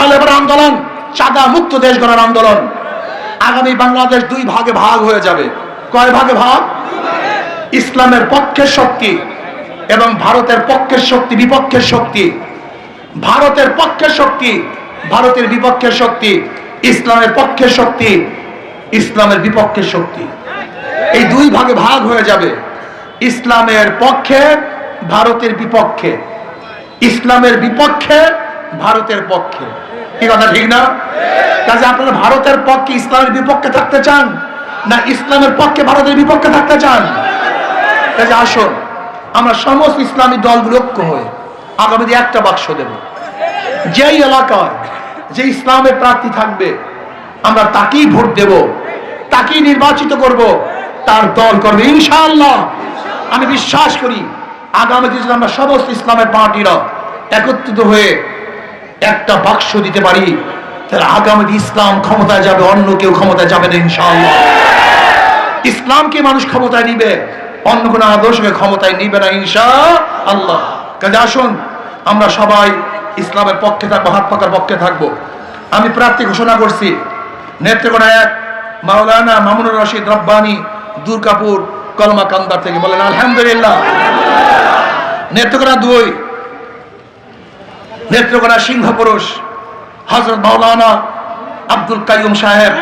ইনশাআল্লাহ এবার আন্দোলন চাঁদা মুক্ত দেশ গড়ার আন্দোলন। আগামী বাংলাদেশ দুই ভাগে ভাগ হয়ে যাবে। কয় ভাগে ভাগ? ইসলামের পক্ষের শক্তি এবং ভারতের পক্ষের শক্তি, বিপক্ষের শক্তি। ভারতের পক্ষের শক্তি, ভারতের বিপক্ষের শক্তি। ইসলামের পক্ষের শক্তি, ইসলামের বিপক্ষের শক্তি। এই দুই ভাগে ভাগ হয়ে যাবে। ইসলামের পক্ষে, ভারতের বিপক্ষে। ইসলামের বিপক্ষে ভারতের পক্ষে। কি কথা ঠিক না? কাজে আপনারা ভারতের পক্ষে, ইসলামের বিপক্ষে থাকতে চান? না ইসলামের পক্ষে, ভারতের বিপক্ষে থাকতে চান? কাজে আসুন, আমরা সমস্ত ইসলামী দলগুলো ঐক্য হয়ে আগামী দিনে একটা বাক্স দেব। যেই এলাকায় যে ইসলামের প্রার্থী থাকবে, আমরা তাকেই ভোট দেব, তাকেই নির্বাচিত করব, তার দল করবে, ইনশাআল্লাহ। আমি বিশ্বাস করি, আগামী দিনে আমরা সমস্ত ইসলামের পার্টিরা একত্রিত হয়ে একটা বাক্স দিতে পারি, তাহলে আগামী ইসলাম ক্ষমতায় যাবে, অন্য কেউ ক্ষমতায় যাবে না ইনশাআল্লাহ। ইসলামকে মানুষ ক্ষমতায় নিবে, অন্য কোনো আদর্শকে ক্ষমতায় নিবে না ইনশা আল্লাহ কাজে আসুন, আমরা সবাই ইসলামের পক্ষে থাকব, হাত পাকার পক্ষে থাকব। আমি প্রার্থী ঘোষণা করছি, নেত্রকোনা এক মাওলানা মামুনুর রশিদ রব্বানি, দুর্গাপুর কলমা কান্দার থেকে বলেন, আলহামদুলিল্লাহ। নেত্রকোনা দুই নেত্রকোনা সিংহ পুরুষ হজরত মাওলানা আব্দুল কাইয়ুম সাহেব।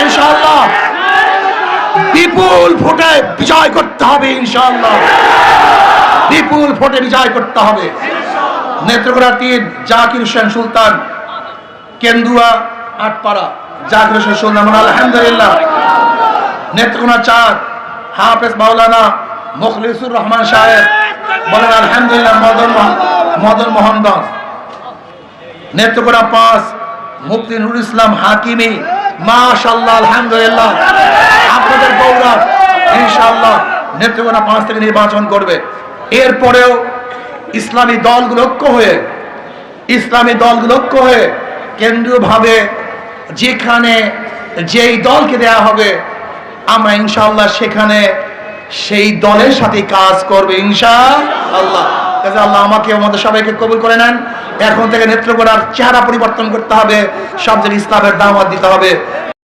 ইনশাআল্লাহ, বিপুল ভোটে বিজয় করতে হবে, ইনশাআল্লাহ। বিপুল ভোটে বিজয় করতে হবে। নেত্রকোনা তিন, জাকির হোসেন সুলতান, কেন্দুয়া, আটপাড়া। জাকির হোসেন সুলতান আলহামদুলিল্লাহ। নেত্রকোনা চার, হাফেজ মাওলানা মুখলিসুর রহমান সাহেব বলেন, আলহামদুলিল্লাহ, মদন মোহন- মদন মোহনগঞ্জ। নেত্রকোনা পাঁচ, মুফতি নুরুল ইসলাম হাকিমি। মাশাল্লাহ আলহামদুলিল্লাহ। আপনাদের গৌরব ইনশাআল্লাহ, নেত্রকোনা পাঁচ থেকে নির্বাচন করবে। এরপরেও ইসলামী দলগুলো ঐক্য হয়ে, ইসলামী দলগুলো ঐক্য হয়ে, কেন্দ্রীয়ভাবে যেখানে যেই দলকে দেয়া হবে, আমরা ইনশাআল্লাহ সেখানে সেই দলের সাথে কাজ করবে ইনশা আল্লাহ আল্লাহ আমাকে আমাদের সবাইকে কবুল করে নেন। এখন থেকে নেত্রকোনার চেহারা পরিবর্তন করতে হবে। সব জায়গায় ইসলামের দাওয়াত দিতে হবে।